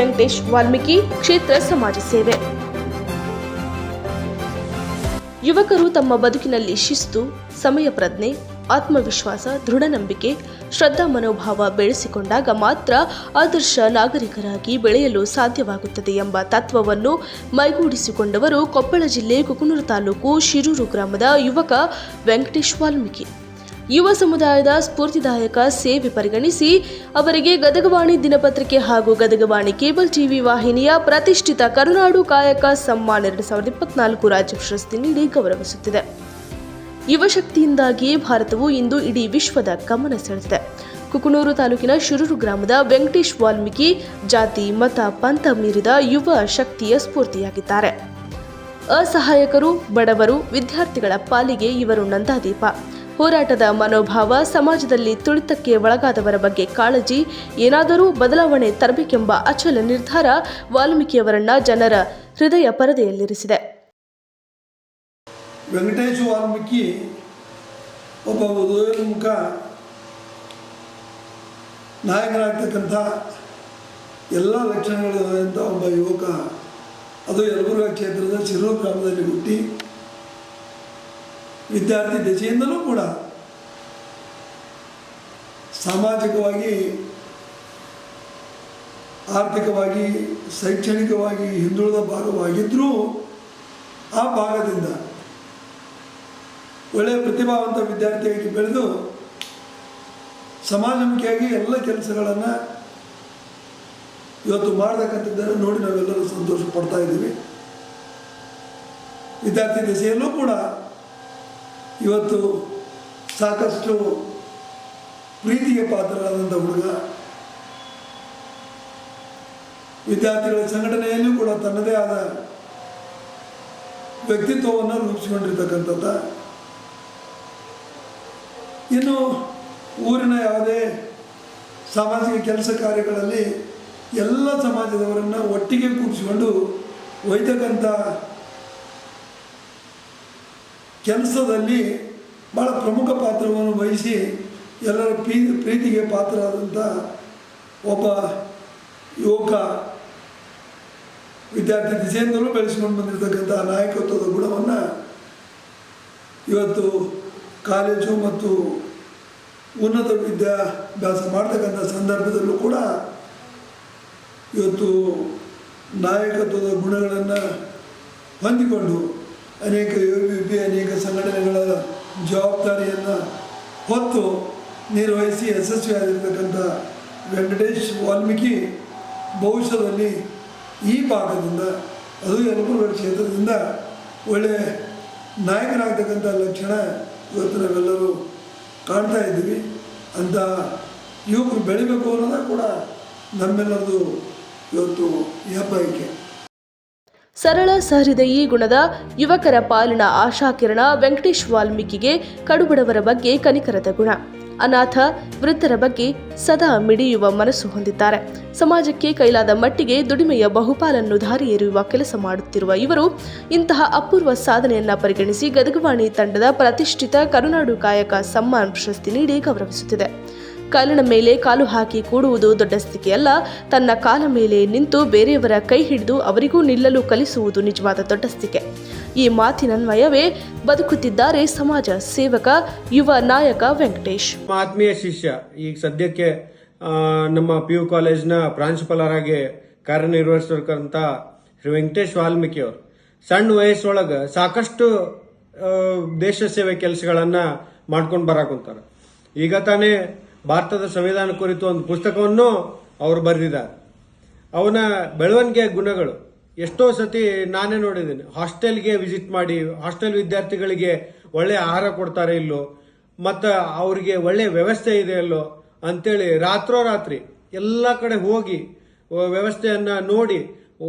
ವೆಂಕಟೇಶ್ ವಾಲ್ಮೀಕಿ ಕ್ಷೇತ್ರ ಸಮಾಜ ಸೇವೆ. ಯುವಕರು ತಮ್ಮ ಬದುಕಿನಲ್ಲಿ ಶಿಸ್ತು, ಸಮಯ ಪ್ರಜ್ಞೆ, ಆತ್ಮವಿಶ್ವಾಸ, ದೃಢ ನಂಬಿಕೆ, ಶ್ರದ್ಧಾ ಮನೋಭಾವ ಬೆಳೆಸಿಕೊಂಡಾಗ ಮಾತ್ರ ಆದರ್ಶ ನಾಗರಿಕರಾಗಿ ಬೆಳೆಯಲು ಸಾಧ್ಯವಾಗುತ್ತದೆ ಎಂಬ ತತ್ವವನ್ನು ಮೈಗೂಡಿಸಿಕೊಂಡವರು ಕೊಪ್ಪಳ ಜಿಲ್ಲೆ ಕುಕನೂರು ತಾಲೂಕು ಶಿರೂರು ಗ್ರಾಮದ ಯುವಕ ವೆಂಕಟೇಶ್ ವಾಲ್ಮೀಕಿ. ಯುವ ಸಮುದಾಯದ ಸ್ಫೂರ್ತಿದಾಯಕ ಸೇವೆ ಪರಿಗಣಿಸಿ ಅವರಿಗೆ ಗದಗವಾಣಿ ದಿನಪತ್ರಿಕೆ ಹಾಗೂ ಗದಗವಾಣಿ ಕೇಬಲ್ ಟಿವಿ ವಾಹಿನಿಯ ಪ್ರತಿಷ್ಠಿತ ಕರುನಾಡು ಕಾಯಕ ಸಮ್ಮಾನ್ ಎರಡು ಸಾವಿರದ ಇಪ್ಪತ್ನಾಲ್ಕು ರಾಜ್ಯ ಪ್ರಶಸ್ತಿ ನೀಡಿ ಗೌರವಿಸುತ್ತಿದೆ. ಯುವ ಶಕ್ತಿಯಿಂದಾಗಿಯೇ ಭಾರತವು ಇಂದು ಇಡೀ ವಿಶ್ವದ ಗಮನ ಸೆಳೆದಿದೆ. ಕುಕನೂರು ತಾಲೂಕಿನ ಶಿರೂರು ಗ್ರಾಮದ ವೆಂಕಟೇಶ್ ವಾಲ್ಮೀಕಿ ಜಾತಿ, ಮತ, ಪಂಥ ಮೀರಿದ ಯುವ ಶಕ್ತಿಯ ಸ್ಫೂರ್ತಿಯಾಗಿದ್ದಾರೆ. ಅಸಹಾಯಕರು, ಬಡವರು, ವಿದ್ಯಾರ್ಥಿಗಳ ಪಾಲಿಗೆ ಇವರು ನಂದಾದೀಪ. ಹೋರಾಟದ ಮನೋಭಾವ ಸಮಾಜದಲ್ಲಿ ತುಳಿತಕ್ಕೆ ಒಳಗಾದವರ ಬಗ್ಗೆ ಕಾಳಜಿ, ಏನಾದರೂ ಬದಲಾವಣೆ ತರಬೇಕೆಂಬ ಅಚಲ ನಿರ್ಧಾರ ವಾಲ್ಮೀಕಿಯವರನ್ನ ಜನರ ಹೃದಯ ಪರದೆಯಲ್ಲಿರಿಸಿದೆ. ವೆಂಕಟೇಶ್ ವಾಲ್ಮೀಕಿ ಒಬ್ಬ ಉದಯೋನ್ಮುಖ ನಾಯಕನಾಗ್ತಕ್ಕಂಥ ಎಲ್ಲ ಲಕ್ಷಣಗಳಿರುವಂಥ ಒಬ್ಬ ಯುವಕ. ಅದು ಯಲಬುರ್ಗ ಕ್ಷೇತ್ರದ ಶಿರೂರು ಗ್ರಾಮದಲ್ಲಿ ಹುಟ್ಟಿ ವಿದ್ಯಾರ್ಥಿ ದಶೆಯಿಂದಲೂ ಕೂಡ ಸಾಮಾಜಿಕವಾಗಿ, ಆರ್ಥಿಕವಾಗಿ, ಶೈಕ್ಷಣಿಕವಾಗಿ ಹಿಂದುಳಿದ ಭಾಗವಾಗಿದ್ದರೂ ಆ ಭಾಗದಿಂದ ಒಳ್ಳೆಯ ಪ್ರತಿಭಾವಂತ ವಿದ್ಯಾರ್ಥಿಯಾಗಿ ಬೆಳೆದು ಸಮಾಜಮುಖಿಯಾಗಿ ಎಲ್ಲ ಕೆಲಸಗಳನ್ನು ಇವತ್ತು ಮಾಡತಕ್ಕಂಥದ್ದನ್ನು ನೋಡಿ ನಾವೆಲ್ಲರೂ ಸಂತೋಷ ಪಡ್ತಾ ಇದ್ದೀವಿ. ವಿದ್ಯಾರ್ಥಿ ದಿಸೆಯಲ್ಲೂ ಕೂಡ ಇವತ್ತು ಸಾಕಷ್ಟು ಪ್ರೀತಿಗೆ ಪಾತ್ರರಾದಂಥ ಹುಡುಗ. ವಿದ್ಯಾರ್ಥಿಗಳ ಸಂಘಟನೆಯಲ್ಲೂ ಕೂಡ ತನ್ನದೇ ಆದ ವ್ಯಕ್ತಿತ್ವವನ್ನು ರೂಪಿಸಿಕೊಂಡಿರ್ತಕ್ಕಂಥದ್ದ. ಇನ್ನು ಊರಿನ ಯಾವುದೇ ಸಾಮಾಜಿಕ ಕೆಲಸ ಕಾರ್ಯಗಳಲ್ಲಿ ಎಲ್ಲ ಸಮಾಜದವರನ್ನು ಒಟ್ಟಿಗೆ ಕೂಡಿಸಿಕೊಂಡು ಒಯ್ತಕ್ಕಂಥ ಕೆಲಸದಲ್ಲಿ ಭಾಳ ಪ್ರಮುಖ ಪಾತ್ರವನ್ನು ವಹಿಸಿ ಎಲ್ಲರ ಪ್ರೀ ಪ್ರೀತಿಗೆ ಪಾತ್ರರಾದಂಥ ಒಬ್ಬ ಯುವಕ ವಿದ್ಯಾರ್ಥಿ ದಿಸೆಯಿಂದಲೂ ಬೆಳೆಸ್ಕೊಂಡು ಬಂದಿರತಕ್ಕಂಥ ನಾಯಕತ್ವದ ಗುಣವನ್ನು ಇವತ್ತು ಕಾಲೇಜು ಮತ್ತು ಉನ್ನತ ವಿದ್ಯಾಭ್ಯಾಸ ಮಾಡ್ತಕ್ಕಂಥ ಸಂದರ್ಭದಲ್ಲೂ ಕೂಡ ಇವತ್ತು ನಾಯಕತ್ವದ ಗುಣಗಳನ್ನು ಹೊಂದಿಕೊಂಡು ಅನೇಕ ಯು ಪಿ ಪಿ ಅನೇಕ ಸಂಘಟನೆಗಳ ಜವಾಬ್ದಾರಿಯನ್ನು ಹೊತ್ತು ನಿರ್ವಹಿಸಿ ಯಶಸ್ವಿಯಾಗಿರ್ತಕ್ಕಂಥ ವೆಂಕಟೇಶ್ ವಾಲ್ಮೀಕಿ ಭವಿಷ್ಯದಲ್ಲಿ ಈ ಭಾಗದಿಂದ, ಅದು ಯಲಬುರ್ಗ ಕ್ಷೇತ್ರದಿಂದ ಒಳ್ಳೆಯ ನಾಯಕನಾಗ್ತಕ್ಕಂಥ ಲಕ್ಷಣ ಇವತ್ತು ನಾವೆಲ್ಲರೂ ಕಾಣ್ತಾ ಇದ್ದೀವಿ. ಅಂತ ಯುವಕರು ಬೆಳಿಬೇಕು ಅನ್ನೋದೇ ಕೂಡ ನಮ್ಮೆಲ್ಲರದು ಇವತ್ತು ಹೆಬ್ಬಯಕೆ ಸರಳ ಸಹೃದಯಿ ಗುಣದ ಯುವಕರ ಪಾಲಿನ ಆಶಾಕಿರಣ ವೆಂಕಟೇಶ್ ವಾಲ್ಮೀಕಿಗೆ ಕಡುಬಡವರ ಬಗ್ಗೆ ಕನಿಕರದ ಗುಣ. ಅನಾಥ ವೃದ್ಧರ ಬಗ್ಗೆ ಸದಾ ಮಿಡಿಯುವ ಮನಸ್ಸು ಹೊಂದಿದ್ದಾರೆ. ಸಮಾಜಕ್ಕೆ ಕೈಲಾದ ಮಟ್ಟಿಗೆ ದುಡಿಮೆಯ ಬಹುಪಾಲನ್ನು ದಾರಿ ಕೆಲಸ ಮಾಡುತ್ತಿರುವ ಇವರು ಇಂತಹ ಅಪೂರ್ವ ಸಾಧನೆಯನ್ನ ಪರಿಗಣಿಸಿ ಗದಗವಾಣಿ ತಂಡದ ಪ್ರತಿಷ್ಠಿತ ಕರುನಾಡು ಕಾಯಕ ಸಮ್ಮಾನ್ ಪ್ರಶಸ್ತಿ ನೀಡಿ ಗೌರವಿಸುತ್ತಿದೆ. ಕಾಲಿನ ಮೇಲೆ ಕಾಲು ಹಾಕಿ ಕೂಡುವುದು ದೊಡ್ಡ ಸ್ಥಿತಿಯಲ್ಲ ತನ್ನ ಕಾಲ ಮೇಲೆ ನಿಂತು ಬೇರೆಯವರ ಕೈ ಹಿಡಿದು ಅವರಿಗೂ ನಿಲ್ಲಲು ಕಲಿಸುವುದು ನಿಜವಾದ ದೊಡ್ಡ ಸ್ಥಿಕೆ ಈ ಮಾತಿನನ್ವಯವೇ ಬದುಕುತ್ತಿದ್ದಾರೆ ಸಮಾಜ ಸೇವಕ, ಯುವ ನಾಯಕ ವೆಂಕಟೇಶ್. ಆತ್ಮೀಯ ಶಿಷ್ಯ, ಈಗ ಸದ್ಯಕ್ಕೆ ನಮ್ಮ ಪಿ ಯು ಕಾಲೇಜ್ನ ಪ್ರಾಂಶುಪಾಲರಾಗಿ ಕಾರ್ಯನಿರ್ವಹಿಸಿರ್ತಕ್ಕಂಥ ಶ್ರೀ ವೆಂಕಟೇಶ್ ವಾಲ್ಮೀಕಿ ಅವರು. ಸಣ್ಣ ವಯಸ್ಸೊಳಗೆ ಸಾಕಷ್ಟು ದೇಶ ಸೇವೆ ಕೆಲಸಗಳನ್ನು ಮಾಡ್ಕೊಂಡು ಬರಾಕುಂತಾರ ಈಗ ತಾನೇ ಭಾರತದ ಸಂವಿಧಾನ ಕುರಿತು ಒಂದು ಪುಸ್ತಕವನ್ನು ಅವರು ಬರೆದಿದ್ದಾರೆ. ಅವನ ಬೆಳವಣಿಗೆಯ ಗುಣಗಳು. ಎಷ್ಟೋ ಸತಿ ನಾನೇ ನೋಡಿದ್ದೀನಿ. ಹಾಸ್ಟೆಲ್ಗೆ ವಿಸಿಟ್ ಮಾಡಿ, ಹಾಸ್ಟೆಲ್ ವಿದ್ಯಾರ್ಥಿಗಳಿಗೆ ಒಳ್ಳೆ ಆಹಾರ ಕೊಡ್ತಾರೆ ಇಲ್ಲೋ, ಮತ್ತು ಅವರಿಗೆ ಒಳ್ಳೆ ವ್ಯವಸ್ಥೆ ಇದೆ ಅಂತೇಳಿ ರಾತ್ರೋ ರಾತ್ರೋರಾತ್ರಿ ಎಲ್ಲ ಕಡೆ ಹೋಗಿ ವ್ಯವಸ್ಥೆಯನ್ನು ನೋಡಿ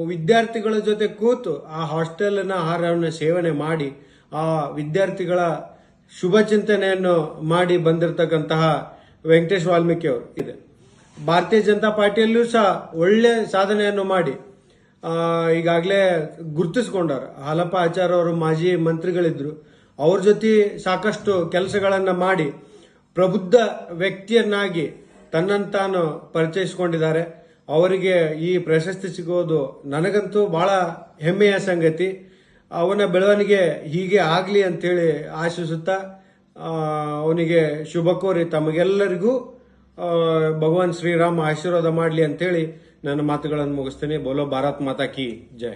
ವಿದ್ಯಾರ್ಥಿಗಳ ಜೊತೆ ಕೂತು ಆ ಹಾಸ್ಟೆಲ್ನ ಆಹಾರವನ್ನು ಸೇವನೆ ಮಾಡಿ, ಆ ವಿದ್ಯಾರ್ಥಿಗಳ ಶುಭ ಚಿಂತನೆಯನ್ನು ಮಾಡಿ ಬಂದಿರತಕ್ಕಂತಹ ವೆಂಕಟೇಶ್ ವಾಲ್ಮೀಕಿ ಅವರು ಇದೆ. ಭಾರತೀಯ ಜನತಾ ಪಾರ್ಟಿಯಲ್ಲೂ ಸಹ ಒಳ್ಳೆ ಸಾಧನೆಯನ್ನು ಮಾಡಿ ಈಗಾಗಲೇ ಗುರುತಿಸ್ಕೊಂಡವ್ರು. ಹಾಲಪ್ಪ ಆಚಾರ್ಯ ಅವರು ಮಾಜಿ ಮಂತ್ರಿಗಳಿದ್ರು. ಅವ್ರ ಜೊತೆ ಸಾಕಷ್ಟು ಕೆಲಸಗಳನ್ನು ಮಾಡಿ ಪ್ರಬುದ್ಧ ವ್ಯಕ್ತಿಯನ್ನಾಗಿ ತನ್ನನ್ನು ತಾನು ಪರಿಚಯಿಸಿಕೊಂಡಿದ್ದಾರೆ. ಅವರಿಗೆ ಈ ಪ್ರಶಸ್ತಿ ಸಿಗೋದು ನನಗಂತೂ ಬಹಳ ಹೆಮ್ಮೆಯ ಸಂಗತಿ. ಅವನ ಬೆಳವಣಿಗೆ ಹೀಗೆ ಆಗಲಿ ಅಂತೇಳಿ ಆಶಿಸುತ್ತಾ ಅವನಿಗೆ ಶುಭ ಕೋರಿ ತಮಗೆಲ್ಲರಿಗೂ ಭಗವಾನ್ ಶ್ರೀರಾಮ ಆಶೀರ್ವಾದ ಮಾಡಲಿ ಅಂತೇಳಿ ನನ್ನ ಮಾತುಗಳನ್ನು ಮುಗಿಸ್ತೇನೆ. ಬೋಲೋ, ಭಾರತ್ ಮಾತಾ ಕಿ ಜಯ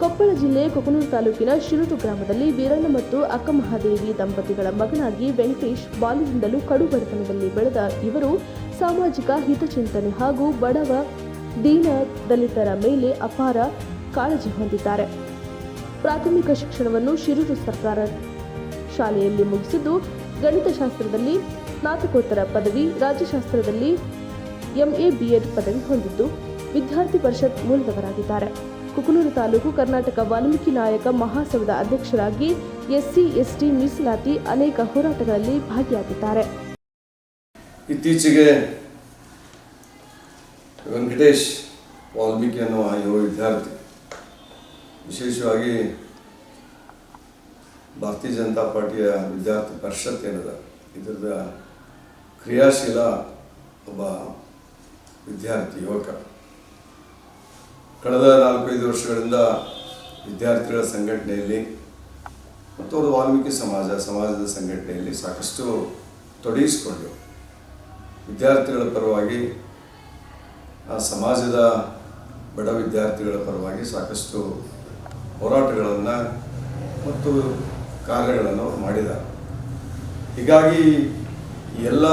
ಕೊಪ್ಪಳ ಜಿಲ್ಲೆ ಕೊಕನೂರು ತಾಲೂಕಿನ ಶಿರುಟು ಗ್ರಾಮದಲ್ಲಿ ವೀರಣ್ಣ ಮತ್ತು ಅಕ್ಕ ಮಹಾದೇವಿ ದಂಪತಿಗಳ ಮಗನಾಗಿ ವೆಂಕಟೇಶ್ ಬಾಲ್ಯದಿಂದಲೂ ಕಡು ಬಡತನದಲ್ಲಿ ಬೆಳೆದ ಇವರು ಸಾಮಾಜಿಕ ಹಿತಚಿಂತನೆ ಹಾಗೂ ಬಡವ ದೀನ ದಲಿತರ ಮೇಲೆ ಅಪಾರ ಕಾಳಜಿ ಹೊಂದಿದ್ದಾರೆ. ಪ್ರಾಥಮಿಕ ಶಿಕ್ಷಣವನ್ನು ಶಿರೂರು ಸರ್ಕಾರ ಶಾಲೆಯಲ್ಲಿ ಮುಗಿಸಿದ್ದು ಗಣಿತಶಾಸ್ತ್ರದಲ್ಲಿ ಸ್ನಾತಕೋತ್ತರ ಪದವಿ, ರಾಜ್ಯಶಾಸ್ತ್ರದಲ್ಲಿ ಎಂಎ ಬಿಎಡ್ ಪದವಿ ಹೊಂದಿದ್ದು ವಿದ್ಯಾರ್ಥಿ ಪರಿಷತ್ ಮೂಲದವರಾಗಿದ್ದಾರೆ. ಕುಕನೂರು ತಾಲೂಕು ಕರ್ನಾಟಕ ವಾಲ್ಮೀಕಿ ನಾಯಕ ಮಹಾಸಭದ ಅಧ್ಯಕ್ಷರಾಗಿ ಎಸ್ಸಿ, ಎಸ್ಟಿ, ಮೀಸಲಾತಿ ಅನೇಕ ಹೋರಾಟಗಳಲ್ಲಿ ಭಾಗಿಯಾಗಿದ್ದಾರೆ. ಇತ್ತೀಚೆಗೆ ವೆಂಕಟೇಶ್ ವಾಲ್ಮೀಕಿ ಅನ್ನುವ ಯುವ ವಿದ್ಯಾರ್ಥಿ ವಿಶೇಷವಾಗಿ ಭಾರತೀಯ ಜನತಾ ಪಾರ್ಟಿಯ ವಿದ್ಯಾರ್ಥಿ ಪರಿಷತ್ ಏನದ? ಇದರದ ಕ್ರಿಯಾಶೀಲ ಒಬ್ಬ ವಿದ್ಯಾರ್ಥಿ, ಯುವಕ. ಕಳೆದ ನಾಲ್ಕೈದು ವರ್ಷಗಳಿಂದ ವಿದ್ಯಾರ್ಥಿಗಳ ಸಂಘಟನೆಯಲ್ಲಿ ಮತ್ತು ಅವರು ವಾಲ್ಮೀಕಿ ಸಮಾಜ, ಸಮಾಜದ ಸಂಘಟನೆಯಲ್ಲಿ ಸಾಕಷ್ಟು ತೊಡಗಿಸಿಕೊಂಡು ವಿದ್ಯಾರ್ಥಿಗಳ ಪರವಾಗಿ, ಆ ಸಮಾಜದ ಬಡ ವಿದ್ಯಾರ್ಥಿಗಳ ಪರವಾಗಿ ಸಾಕಷ್ಟು ಹೋರಾಟಗಳನ್ನು ಮತ್ತು ಕಾರ್ಯಗಳನ್ನು ಅವರು ಮಾಡಿದ್ದಾರೆ. ಹೀಗಾಗಿ ಎಲ್ಲ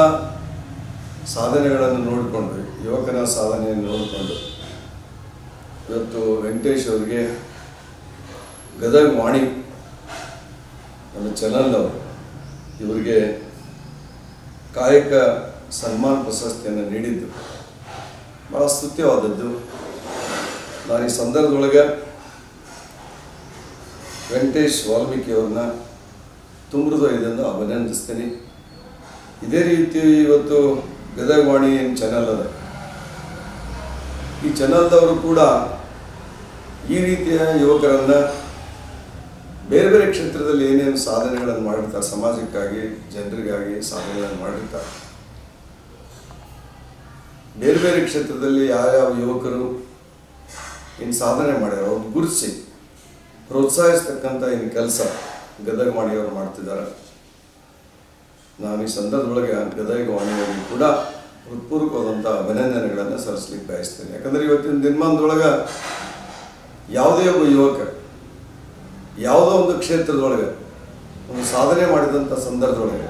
ಸಾಧನೆಗಳನ್ನು ನೋಡಿಕೊಂಡು, ಯುವಕನ ಸಾಧನೆಯನ್ನು ನೋಡಿಕೊಂಡು, ಇವತ್ತು ವೆಂಕಟೇಶ್ ಅವರಿಗೆ ಗದಗ ವಾಣಿ ನಮ್ಮ ಚಾನಲ್ ಅವರು ಇವರಿಗೆ ಕಾಯಕ ಸನ್ಮಾನ ಪ್ರಶಸ್ತಿಯನ್ನು ನೀಡಿದ್ದು. ಭಾಳ ಸ್ತುತ್ಯವಾದದ್ದು. ನಾನು ಈ ಸಂದರ್ಭದೊಳಗೆ ವೆಂಕಟೇಶ್ ವಾಲ್ಮೀಕಿಯವ್ರನ್ನ ತುಂಬಿದ ಇದನ್ನು ಅಭಿನಂದಿಸ್ತೀನಿ. ಇದೇ ರೀತಿ ಇವತ್ತು ಗದಗವಾಣಿ ಏನು ಚಾನಲ್ ಅದ. ಈ ಚಾನಲ್ದವರು ಕೂಡ ಈ ರೀತಿಯ ಯುವಕರನ್ನ ಬೇರೆ ಬೇರೆ ಕ್ಷೇತ್ರದಲ್ಲಿ ಏನೇನು ಸಾಧನೆಗಳನ್ನು ಮಾಡಿರ್ತಾರೆ, ಸಮಾಜಕ್ಕಾಗಿ, ಜನರಿಗಾಗಿ ಸಾಧನೆಗಳನ್ನು ಮಾಡಿರ್ತಾರೆ. ಬೇರೆ ಬೇರೆ ಕ್ಷೇತ್ರದಲ್ಲಿ ಯಾವ್ಯಾವ ಯುವಕರು ಏನು ಸಾಧನೆ ಮಾಡ್ಯಾರ ಅವ್ರು ಗುರುತಿಸಿ. ಪ್ರೋತ್ಸಾಹಿಸ್ತಕ್ಕಂಥ ಏನು ಕೆಲಸ ಗದಗ ವಾಣಿಯವರು ಮಾಡ್ತಿದ್ದಾರೆ. ನಾನು ಈ ಸಂದರ್ಭದೊಳಗೆ ಗದಗ ವಾಣಿಯವರಿಗೆ ಕೂಡ ಹೃತ್ಪೂರ್ವಕವಾದಂಥ ಅಭಿನಂದನೆಗಳನ್ನು ಸಲ್ಲಿಸ್ಲಿಕ್ಕೆ ಬಯಸ್ತೇನೆ. ಯಾಕಂದರೆ ಇವತ್ತಿನ ದಿನಮಾನದೊಳಗೆ ಯಾವುದೇ ಒಬ್ಬ ಯುವಕ ಯಾವುದೋ ಒಂದು ಕ್ಷೇತ್ರದೊಳಗೆ ಒಂದು ಸಾಧನೆ ಮಾಡಿದಂಥ ಸಂದರ್ಭದೊಳಗೆ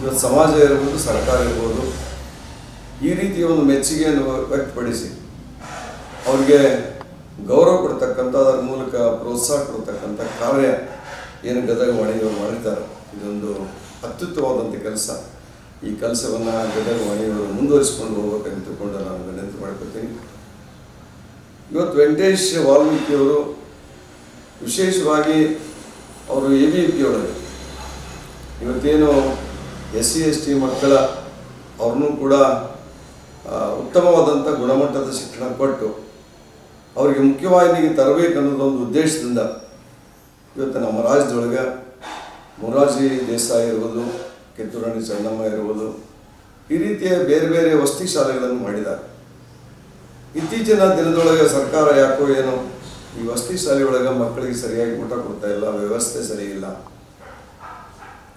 ಇವತ್ತು ಸಮಾಜ ಇರ್ಬೋದು, ಸರ್ಕಾರ ಇರ್ಬೋದು, ಈ ರೀತಿಯ ಒಂದು ಮೆಚ್ಚುಗೆಯನ್ನು ವ್ಯಕ್ತಪಡಿಸಿ ಅವ್ರಿಗೆ ಗೌರವ ಕೊಡ್ತಕ್ಕಂಥ, ಅದರ ಮೂಲಕ ಪ್ರೋತ್ಸಾಹ ಕೊಡ್ತಕ್ಕಂಥ ಕಾರ್ಯ ಏನು ಗದಗ ವಾಣಿಯವರು ಮಾಡಿದ್ದಾರೆ. ಇದೊಂದು ಅತ್ಯುತ್ತಮವಾದಂಥ ಕೆಲಸ. ಈ ಕೆಲಸವನ್ನು ಗದಗ ವಾಣಿಯವರು ಮುಂದುವರಿಸಿಕೊಂಡು ಹೋಗ್ಬೇಕಂತ ತಿಳ್ಕೊಂಡು ನಾನು ವಿನಂತಿ ಮಾಡ್ಕೊತೀನಿ. ಇವತ್ತು ವೆಂಕಟೇಶ್ ವಾಲ್ಮೀಕಿಯವರು ವಿಶೇಷವಾಗಿ ಅವರು ಎ ಬಿ ಪಿ ಒಳಗೆ ಇವತ್ತೇನು ಎಸ್ ಸಿ ಎಸ್ ಟಿ ಮಕ್ಕಳ ಅವ್ರನ್ನೂ ಕೂಡ ಉತ್ತಮವಾದಂಥ ಗುಣಮಟ್ಟದ ಶಿಕ್ಷಣ ಕೊಟ್ಟು ಅವರಿಗೆ ಮುಖ್ಯವಾಹಿನಿಗೆ ತರಬೇಕು ಅನ್ನೋದೊಂದು ಉದ್ದೇಶದಿಂದ ಇವತ್ತು ನಮ್ಮ ರಾಜ್ಯದೊಳಗೆ ಮೊರಾರ್ಜಿ ದೇಸಾಯಿ ಇರ್ಬೋದು, ಕಿತ್ತೂರಾಣಿ ಚೆನ್ನಮ್ಮ ಇರ್ಬೋದು, ಈ ರೀತಿಯ ಬೇರೆ ಬೇರೆ ವಸತಿ ಶಾಲೆಗಳನ್ನು ಮಾಡಿದ್ದಾರೆ. ಇತ್ತೀಚಿನ ದಿನದೊಳಗೆ ಸರ್ಕಾರ ಯಾಕೋ ಏನು ಈ ವಸತಿ ಶಾಲೆಯೊಳಗೆ ಮಕ್ಕಳಿಗೆ ಸರಿಯಾಗಿ ಊಟ ಕೊಡ್ತಾ ಇಲ್ಲ, ವ್ಯವಸ್ಥೆ ಸರಿಯಿಲ್ಲ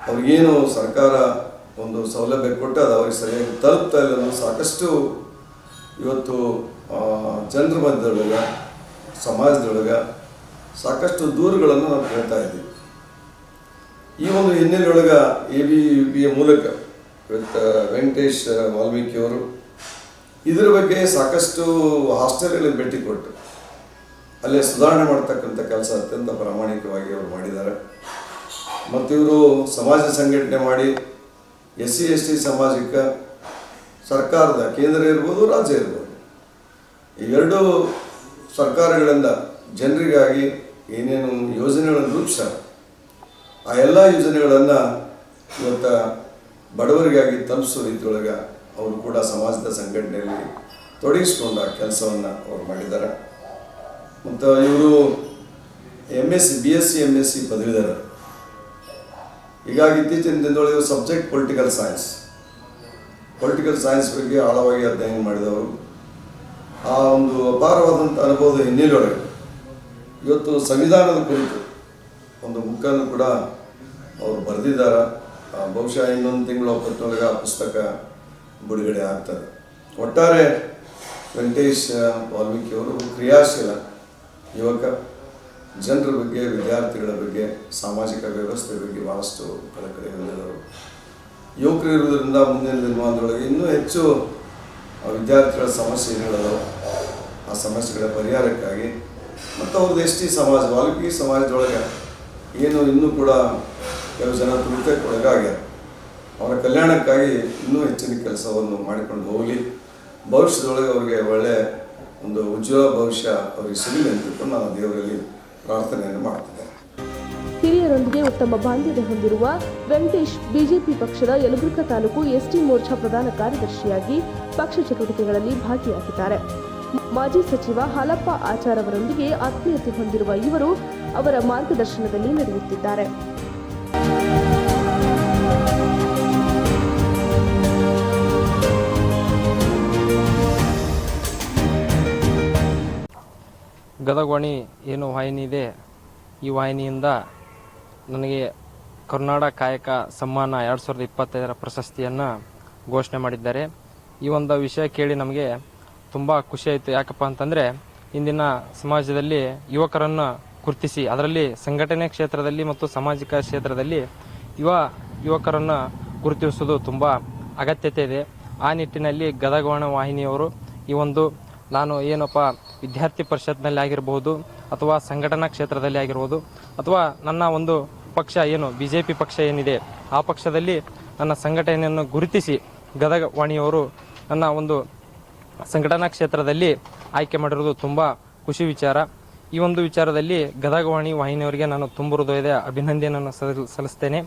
ಅವ್ರಿಗೇನು ಸರ್ಕಾರ ಒಂದು ಸೌಲಭ್ಯ ಕೊಟ್ಟದ ಅವ್ರಿಗೆ ಸರಿಯಾಗಿ ತಲುಪ್ತಾ ಇಲ್ಲ ಸಾಕಷ್ಟು ಇವತ್ತು ಮಧ್ಯದೊಳಗೆ ಸಮಾಜದೊಳಗೆ ಸಾಕಷ್ಟು ದೂರುಗಳನ್ನು ನಾವು ಕೇಳ್ತಾ ಇದ್ದೀವಿ ಈ ಒಂದು ಹಿನ್ನೆಲೆಯೊಳಗೆ ಎ ಬಿ ಯು ಪಿಯ ಮೂಲಕ ವೆಂಕಟೇಶ್ ವಾಲ್ಮೀಕಿಯವರು ಇದರ ಬಗ್ಗೆ ಸಾಕಷ್ಟು ಹಾಸ್ಟೆಲ್ಗಳಿಗೆ ಭೇಟಿ ಕೊಟ್ಟು ಅಲ್ಲೇ ಸುಧಾರಣೆ ಮಾಡ್ತಕ್ಕಂಥ ಕೆಲಸ ಅತ್ಯಂತ ಪ್ರಾಮಾಣಿಕವಾಗಿ ಅವರು ಮಾಡಿದ್ದಾರೆ. ಮತ್ತು ಇವರು ಸಮಾಜ ಸಂಘಟನೆ ಮಾಡಿ ಎಸ್ ಸಿ ಎಸ್ ಟಿ ಸಮಾಜಕ್ಕೆ ಸರ್ಕಾರದ ಕೇಂದ್ರ ಇರ್ಬೋದು, ರಾಜ್ಯ ಇರ್ಬೋದು. ಇವೆರಡೂ ಸರ್ಕಾರಗಳಿಂದ ಜನರಿಗಾಗಿ ಏನೇನು ಯೋಜನೆಗಳನ್ನು ರೂಪಿಸ್ತಾರೆ ಆ ಎಲ್ಲ ಯೋಜನೆಗಳನ್ನು ಇವತ್ತು ಬಡವರಿಗಾಗಿ ತಲುಪಿಸೋ ರೀತಿಯೊಳಗೆ ಅವರು ಕೂಡ ಸಮಾಜದ ಸಂಘಟನೆಯಲ್ಲಿ ತೊಡಗಿಸಿಕೊಂಡ ಕೆಲಸವನ್ನು ಅವರು ಮಾಡಿದ್ದಾರೆ. ಮತ್ತು ಇವರು M S C B S C M S C ಪದವೀಧರ ಹೀಗಾಗಿ ಇತ್ತೀಚಿನ ದಿನದೊಳಗೆ subject political science political science ಬಗ್ಗೆ ಆಳವಾಗಿ ಅಧ್ಯಯನ ಮಾಡಿದವರು. ಆ ಒಂದು ಅಪಾರವಾದಂಥ ಅನುಭವದ ಹಿನ್ನೆಲೆಯೊಳಗೆ ಇವತ್ತು ಸಂವಿಧಾನದ ಕುರಿತು ಒಂದು ಬುಕ್ಕನ್ನು ಕೂಡ ಅವರು ಬರೆದಿದ್ದಾರೆ. ಬಹುಶಃ ಇನ್ನೊಂದು ತಿಂಗಳು ಒಪ್ಪತ್ತೊಳಗೆ ಆ ಪುಸ್ತಕ ಬಿಡುಗಡೆ ಆಗ್ತದೆ. ಒಟ್ಟಾರೆ ವೆಂಕಟೇಶ್ ವಾಲ್ಮೀಕಿಯವರು ಕ್ರಿಯಾಶೀಲ ಯುವಕ, ಜನರ ಬಗ್ಗೆ, ವಿದ್ಯಾರ್ಥಿಗಳ ಬಗ್ಗೆ, ಸಾಮಾಜಿಕ ವ್ಯವಸ್ಥೆ ಬಗ್ಗೆ ಭಾಳಷ್ಟು ಕಳಕಳಿ ಹೊಂದಿದವರು. ಯುವಕರು ಇರುವುದರಿಂದ ಮುಂದಿನ ದಿನಮಾನದೊಳಗೆ ಇನ್ನೂ ಹೆಚ್ಚು ವಿದ್ಯಾರ್ಥಿಗಳ ಸಮಸ್ಯೆ ಹೇಳೋದು ಆ ಸಮಸ್ಯೆಗಳ ಪರಿಹಾರಕ್ಕಾಗಿ, ಮತ್ತು ಅವ್ರದ್ದು ಎಸ್ ಟಿ ಸಮಾಜ ವಾಲ್ಮೀಕಿ ಸಮಾಜದೊಳಗೆ ಏನು ಇನ್ನೂ ಕೂಡ ಕೆಲವು ಜನ ತುಳಿತಕ್ಕೆ ಒಳಗಾಗ್ಯಾರ ಅವರ ಕಲ್ಯಾಣಕ್ಕಾಗಿ ಇನ್ನೂ ಹೆಚ್ಚಿನ ಕೆಲಸವನ್ನು ಮಾಡಿಕೊಂಡು ಹೋಗಲಿ. ಭವಿಷ್ಯದೊಳಗೆ ಅವರಿಗೆ ಒಳ್ಳೆಯ ಒಂದು ಉಜ್ವಲ ಭವಿಷ್ಯ ಅವರಿಗೆ ಸಿಗಲಿ ಅಂತ ನಾನು ದೇವರಲ್ಲಿ ಪ್ರಾರ್ಥನೆಯನ್ನು ಮಾಡ್ತಿದ್ದೇನೆ ಹಿರಿಯರೊಂದಿಗೆ ಉತ್ತಮ ಬಾಂಧವ್ಯ ಹೊಂದಿರುವ ವೆಂಕಟೇಶ್, ಬಿಜೆಪಿ ಪಕ್ಷದ ಯಲಬುರ್ಗಾ ತಾಲೂಕು ಎಸ್ಟಿ ಮೋರ್ಚಾ ಪ್ರಧಾನ ಕಾರ್ಯದರ್ಶಿಯಾಗಿ ಪಕ್ಷ ಚಟುವಟಿಕೆಗಳಲ್ಲಿ ಭಾಗಿಯಾಗಿದ್ದಾರೆ. ಮಾಜಿ ಸಚಿವ ಹಾಲಪ್ಪ ಆಚಾರ್ ಅವರೊಂದಿಗೆ ಆತ್ಮೀಯತೆ ಹೊಂದಿರುವ ಇವರು ಅವರ ಮಾರ್ಗದರ್ಶನದಲ್ಲಿ ನಡೆಯುತ್ತಿದ್ದಾರೆ. ಗದಗವಾಣಿ ಏನು ವಾಹಿನಿ ಇದೆ. ಈ ವಾಹಿನಿಯಿಂದ ನನಗೆ ಕರ್ನಾಟಕ ಕಾಯಕ ಸಮ್ಮಾನ ಎರಡು ಸಾವಿರದ ಇಪ್ಪತ್ತೈದರ ಪ್ರಶಸ್ತಿಯನ್ನು ಘೋಷಣೆ ಮಾಡಿದ್ದಾರೆ. ಈ ಒಂದು ವಿಷಯ ಕೇಳಿ ನಮಗೆ ತುಂಬ ಖುಷಿ ಆಯಿತು. ಯಾಕಪ್ಪ ಅಂತಂದರೆ ಇಂದಿನ ಸಮಾಜದಲ್ಲಿ ಯುವಕರನ್ನು ಗುರುತಿಸಿ, ಅದರಲ್ಲಿ ಸಂಘಟನೆ ಕ್ಷೇತ್ರದಲ್ಲಿ ಮತ್ತು ಸಾಮಾಜಿಕ ಕ್ಷೇತ್ರದಲ್ಲಿ ಯುವ ಯುವಕರನ್ನು ಗುರುತಿಸುವುದು ತುಂಬ ಅಗತ್ಯತೆ ಇದೆ. ಆ ನಿಟ್ಟಿನಲ್ಲಿ ಗದಗವಾಣ ವಾಹಿನಿಯವರು ಈ ಒಂದು ನಾನು ಏನಪ್ಪ ವಿದ್ಯಾರ್ಥಿ ಪರಿಷತ್ನಲ್ಲಿ ಆಗಿರಬಹುದು ಅಥವಾ ಸಂಘಟನಾ ಕ್ಷೇತ್ರದಲ್ಲಿ ಆಗಿರ್ಬೋದು ಅಥವಾ ನನ್ನ ಒಂದು ಪಕ್ಷ ಏನು ಬಿ ಜೆ ಪಿ ಪಕ್ಷ ಏನಿದೆ, ಆ ಪಕ್ಷದಲ್ಲಿ ನನ್ನ ಸಂಘಟನೆಯನ್ನು ಗುರುತಿಸಿ ಗದಗ ವಾಣಿಯವರು ನನ್ನ ಒಂದು ಸಂಘಟನಾ ಕ್ಷೇತ್ರದಲ್ಲಿ ಆಯ್ಕೆ ಮಾಡಿರೋದು ತುಂಬ ಖುಷಿ ವಿಚಾರ. ಈ ಒಂದು ವಿಚಾರದಲ್ಲಿ ಗದಗ ವಾಣಿ ವಾಹಿನಿಯವರಿಗೆ ನಾನು ತುಂಬ ಹೃದಯದ ಅಭಿನಂದನೆಯನ್ನು ಸಲ್- ಸಲ್ಲಿಸ್ತೇನೆ.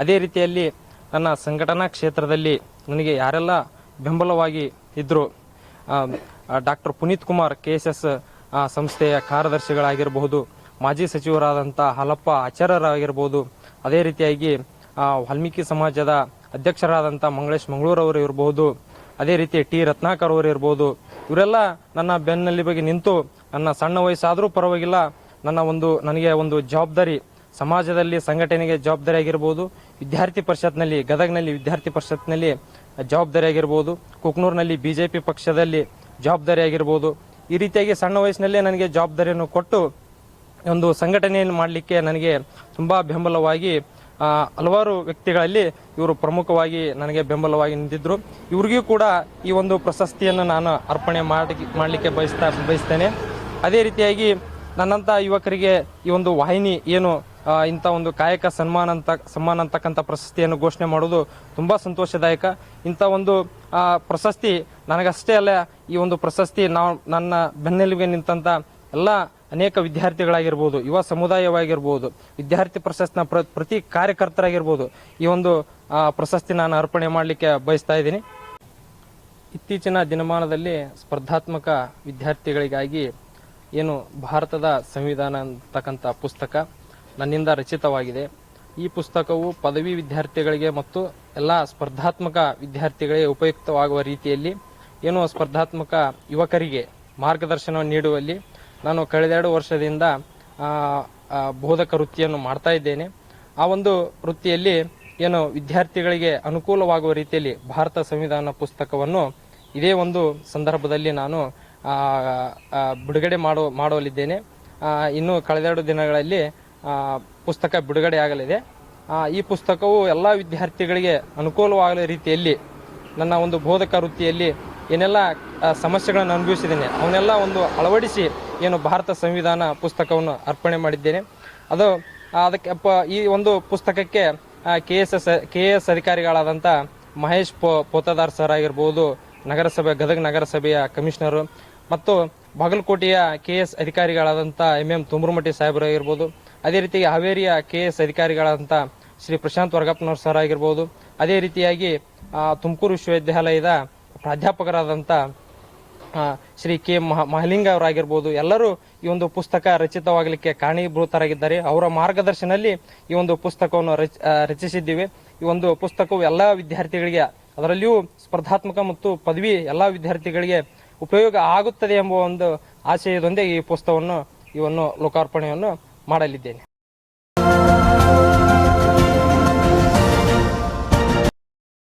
ಅದೇ ರೀತಿಯಲ್ಲಿ ನನ್ನ ಸಂಘಟನಾ ಕ್ಷೇತ್ರದಲ್ಲಿ ನನಗೆ ಯಾರೆಲ್ಲ ಬೆಂಬಲವಾಗಿ ಇದ್ದರು doctor Puneeth Kumar K S S ಸಂಸ್ಥೆಯ ಕಾರ್ಯದರ್ಶಿಗಳಾಗಿರಬಹುದು, ಮಾಜಿ ಸಚಿವರಾದಂಥ ಹಾಲಪ್ಪ ಆಚಾರ್ಯರಾಗಿರ್ಬೋದು ಅದೇ ರೀತಿಯಾಗಿ ವಾಲ್ಮೀಕಿ ಸಮಾಜದ ಅಧ್ಯಕ್ಷರಾದಂಥ ಮಂಗಳೇಶ್ ಮಂಗಳೂರವರು ಇರಬಹುದು. ಅದೇ ರೀತಿ ಟಿ ರತ್ನಾಕರ್ ಅವರು ಇರ್ಬೋದು ಇವರೆಲ್ಲ ನನ್ನ ಬೆನ್ನಲ್ಲಿ ಬಗ್ಗೆ ನಿಂತು ನನ್ನ ಸಣ್ಣ ವಯಸ್ಸಾದರೂ ಪರವಾಗಿಲ್ಲ, ನನ್ನ ಒಂದು, ನನಗೆ ಒಂದು ಜವಾಬ್ದಾರಿ, ಸಮಾಜದಲ್ಲಿ ಸಂಘಟನೆಗೆ ಜವಾಬ್ದಾರಿ ಆಗಿರ್ಬೋದು ವಿದ್ಯಾರ್ಥಿ ಪರಿಷತ್ನಲ್ಲಿ, ಗದಗ್ನಲ್ಲಿ ವಿದ್ಯಾರ್ಥಿ ಪರಿಷತ್ನಲ್ಲಿ ಜವಾಬ್ದಾರಿ ಆಗಿರ್ಬೋದು ಕುಕ್ನೂರ್ನಲ್ಲಿ ಬಿಜೆಪಿ ಪಕ್ಷದಲ್ಲಿ ಜವಾಬ್ದಾರಿ ಆಗಿರ್ಬೋದು ಈ ರೀತಿಯಾಗಿ ಸಣ್ಣ ವಯಸ್ಸಿನಲ್ಲೇ ನನಗೆ ಜವಾಬ್ದಾರಿಯನ್ನು ಕೊಟ್ಟು ಒಂದು ಸಂಘಟನೆಯನ್ನು ಮಾಡಲಿಕ್ಕೆ ನನಗೆ ತುಂಬ ಬೆಂಬಲವಾಗಿ ಹಲವಾರು ವ್ಯಕ್ತಿಗಳಲ್ಲಿ ಇವರು ಪ್ರಮುಖವಾಗಿ ನನಗೆ ಬೆಂಬಲವಾಗಿ ನಿಂತಿದ್ದರು ಇವ್ರಿಗೂ ಕೂಡ ಈ ಒಂದು ಪ್ರಶಸ್ತಿಯನ್ನು ನಾನು ಅರ್ಪಣೆ ಮಾಡಿ, ಮಾಡಲಿಕ್ಕೆ ಬಯಸ್ತಾ, ಬಯಸ್ತೇನೆ. ಅದೇ ರೀತಿಯಾಗಿ ನನ್ನಂಥ ಯುವಕರಿಗೆ ಈ ಒಂದು ವಾಹಿನಿ ಏನು ಇಂಥ ಒಂದು ಕಾಯಕ ಸನ್ಮಾನ ಅಂತ, ಸನ್ಮಾನ ಅಂತಕ್ಕಂಥ ಪ್ರಶಸ್ತಿಯನ್ನು ಘೋಷಣೆ ಮಾಡೋದು ತುಂಬ ಸಂತೋಷದಾಯಕ. ಇಂಥ ಒಂದು ಪ್ರಶಸ್ತಿ, ನನಗಷ್ಟೇ ಅಲ್ಲ, ಈ ಒಂದು ಪ್ರಶಸ್ತಿ ನಾವು, ನನ್ನ ಬೆನ್ನೆಲುಬಿಗೆ ನಿಂತಂತ ಎಲ್ಲ ಅನೇಕ ವಿದ್ಯಾರ್ಥಿಗಳಾಗಿರ್ಬೋದು, ಯುವ ಸಮುದಾಯವಾಗಿರ್ಬೋದು, ವಿದ್ಯಾರ್ಥಿ ಪ್ರಶಸ್ತಿನ ಪ್ರ- ಪ್ರತಿ ಕಾರ್ಯಕರ್ತರಾಗಿರ್ಬೋದು, ಈ ಒಂದು ಪ್ರಶಸ್ತಿ ನಾನು ಅರ್ಪಣೆ ಮಾಡಲಿಕ್ಕೆ ಬಯಸ್ತಾ ಇದ್ದೀನಿ. ಇತ್ತೀಚಿನ ದಿನಮಾನದಲ್ಲಿ ಸ್ಪರ್ಧಾತ್ಮಕ ವಿದ್ಯಾರ್ಥಿಗಳಿಗಾಗಿ ಏನು ಭಾರತದ ಸಂವಿಧಾನ ಅಂತಕ್ಕಂಥ ಪುಸ್ತಕ ನನ್ನಿಂದ ರಚಿತವಾಗಿದೆ. ಈ ಪುಸ್ತಕವು ಪದವಿ ವಿದ್ಯಾರ್ಥಿಗಳಿಗೆ ಮತ್ತು ಎಲ್ಲ ಸ್ಪರ್ಧಾತ್ಮಕ ವಿದ್ಯಾರ್ಥಿಗಳಿಗೆ ಉಪಯುಕ್ತವಾಗುವ ರೀತಿಯಲ್ಲಿ ಏನು ಸ್ಪರ್ಧಾತ್ಮಕ ಯುವಕರಿಗೆ ಮಾರ್ಗದರ್ಶನ ನೀಡುವಲ್ಲಿ ನಾನು ಕಳೆದೆರಡು ವರ್ಷದಿಂದ ಬೋಧಕ ವೃತ್ತಿಯನ್ನು ಮಾಡ್ತಾ ಇದ್ದೇನೆ. ಆ ಒಂದು ವೃತ್ತಿಯಲ್ಲಿ ಏನು ವಿದ್ಯಾರ್ಥಿಗಳಿಗೆ ಅನುಕೂಲವಾಗುವ ರೀತಿಯಲ್ಲಿ ಭಾರತ ಸಂವಿಧಾನ ಪುಸ್ತಕವನ್ನು ಇದೇ ಒಂದು ಸಂದರ್ಭದಲ್ಲಿ ನಾನು ಬಿಡುಗಡೆ ಮಾಡೋ ಮಾಡುವಲ್ಲಿದ್ದೇನೆ. ಆ, ಇನ್ನು ಕಳೆದೆರಡು ದಿನಗಳಲ್ಲಿ ಪುಸ್ತಕ ಬಿಡುಗಡೆ ಆಗಲಿದೆ. ಈ ಪುಸ್ತಕವು ಎಲ್ಲ ವಿದ್ಯಾರ್ಥಿಗಳಿಗೆ ಅನುಕೂಲವಾಗಲ ರೀತಿಯಲ್ಲಿ, ನನ್ನ ಒಂದು ಬೋಧಕ ವೃತ್ತಿಯಲ್ಲಿ ಏನೆಲ್ಲ ಸಮಸ್ಯೆಗಳನ್ನು ಅನುಭವಿಸಿದ್ದೇನೆ, ಅವನ್ನೆಲ್ಲ ಒಂದು ಅಳವಡಿಸಿ ಏನು ಭಾರತ ಸಂವಿಧಾನ ಪುಸ್ತಕವನ್ನು ಅರ್ಪಣೆ ಮಾಡಿದ್ದೇನೆ. ಅದು ಅದಕ್ಕೆ ಈ ಒಂದು ಪುಸ್ತಕಕ್ಕೆ K S S K A S ಅಧಿಕಾರಿಗಳಾದಂಥ Mahesh ಪೋ, ಪೋತದಾರ್ ಸರ್ ಆಗಿರ್ಬೋದು, ನಗರಸಭೆ, ಗದಗ ನಗರಸಭೆಯ ಕಮಿಷನರು, ಮತ್ತು ಬಾಗಲಕೋಟೆಯ ಕೆ ಎಸ್ ಅಧಿಕಾರಿಗಳಾದಂಥ ಎಂ ಎಂ ತುಮರುಮಟ್ಟಿ ಸಾಹೇಬರು ಆಗಿರ್ಬೋದು ಅದೇ ರೀತಿಯಾಗಿ ಹಾವೇರಿಯ ಕೆ ಎಸ್ ಅಧಿಕಾರಿಗಳಾದಂಥ ಶ್ರೀ ಪ್ರಶಾಂತ್ ವರ್ಗಪ್ಪನವ್ರ ಸರ್ ಆಗಿರ್ಬೋದು, ಅದೇ ರೀತಿಯಾಗಿ ತುಮಕೂರು ವಿಶ್ವವಿದ್ಯಾಲಯದ ಪ್ರಾಧ್ಯಾಪಕರಾದಂಥ ಶ್ರೀ ಕೆ ಮಹ, ಮಹಲಿಂಗ ಅವರಾಗಿರ್ಬೋದು, ಎಲ್ಲರೂ ಈ ಒಂದು ಪುಸ್ತಕ ರಚಿತವಾಗಲಿಕ್ಕೆ ಕಾರಣೀಭೂತರಾಗಿದ್ದಾರೆ. ಅವರ ಮಾರ್ಗದರ್ಶನದಲ್ಲಿ ಈ ಒಂದು ಪುಸ್ತಕವನ್ನು ರಚ- ರಚಿಸಿದ್ದೀವಿ. ಈ ಒಂದು ಪುಸ್ತಕವು ಎಲ್ಲ ವಿದ್ಯಾರ್ಥಿಗಳಿಗೆ, ಅದರಲ್ಲಿಯೂ ಸ್ಪರ್ಧಾತ್ಮಕ ಮತ್ತು ಪದವಿ ಎಲ್ಲ ವಿದ್ಯಾರ್ಥಿಗಳಿಗೆ ಉಪಯೋಗ ಆಗುತ್ತದೆ ಎಂಬ ಒಂದು ಆಶಯದೊಂದಿಗೆ ಈ ಪುಸ್ತಕವನ್ನು ಇವನ್ನು ಲೋಕಾರ್ಪಣೆಯನ್ನು ಮಾಡಲಿದ್ದೇನೆ.